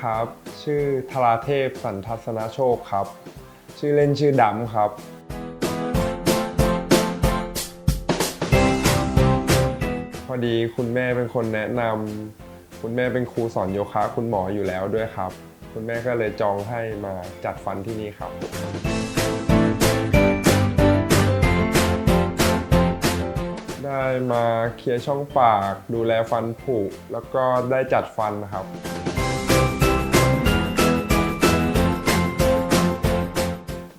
ครับ ชื่อธราเทพสันทัศนโชคครับ ชื่อเล่นชื่อดำครับ พอดีคุณแม่เป็นคนแนะนำคุณแม่เป็นครูสอนโยคะ คุณหมออยู่แล้วด้วยครับ คุณแม่ก็เลยจองให้มาจัดฟันที่นี่ครับ ได้มาเคลียร์ช่องปาก ดูแลฟันผุแล้วก็ได้จัดฟันครับ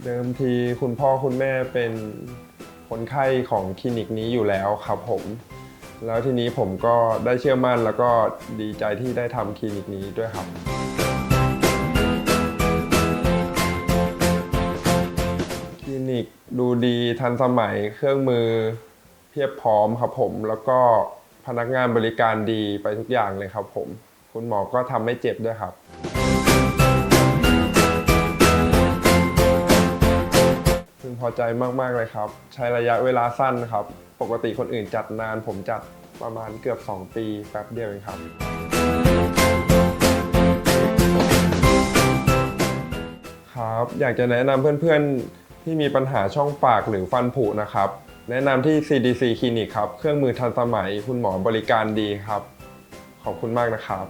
เดิมทีคุณพ่อคุณแม่เป็นคนไข้ของคลินิกนี้อยู่แล้วครับผม แล้วทีนี้ผมก็ได้เชื่อมั่นแล้วก็ดีใจที่ได้ทำคลินิกนี้ด้วยครับ คลินิกดูดีทันสมัยเครื่องมือเพียบพร้อมครับผม แล้วก็พนักงานบริการดีไปทุกอย่างเลยครับผม คุณหมอก็ทำไม่เจ็บด้วยครับ อใจมากๆเลยครับ ใช้ระยะเวลาสั้นครับ ปกติคนอื่นจัดนาน ผมจัดประมาณเกือบ 2 ปีแป๊บเดียวเองครับ ครับ อยากจะแนะนำเพื่อนๆที่มีปัญหาช่องปากหรือฟันผุนะครับ แนะนำที่ CDC คลินิกครับ เครื่องมือทันสมัยคุณหมอบริการดีครับ ขอบคุณมากนะครับ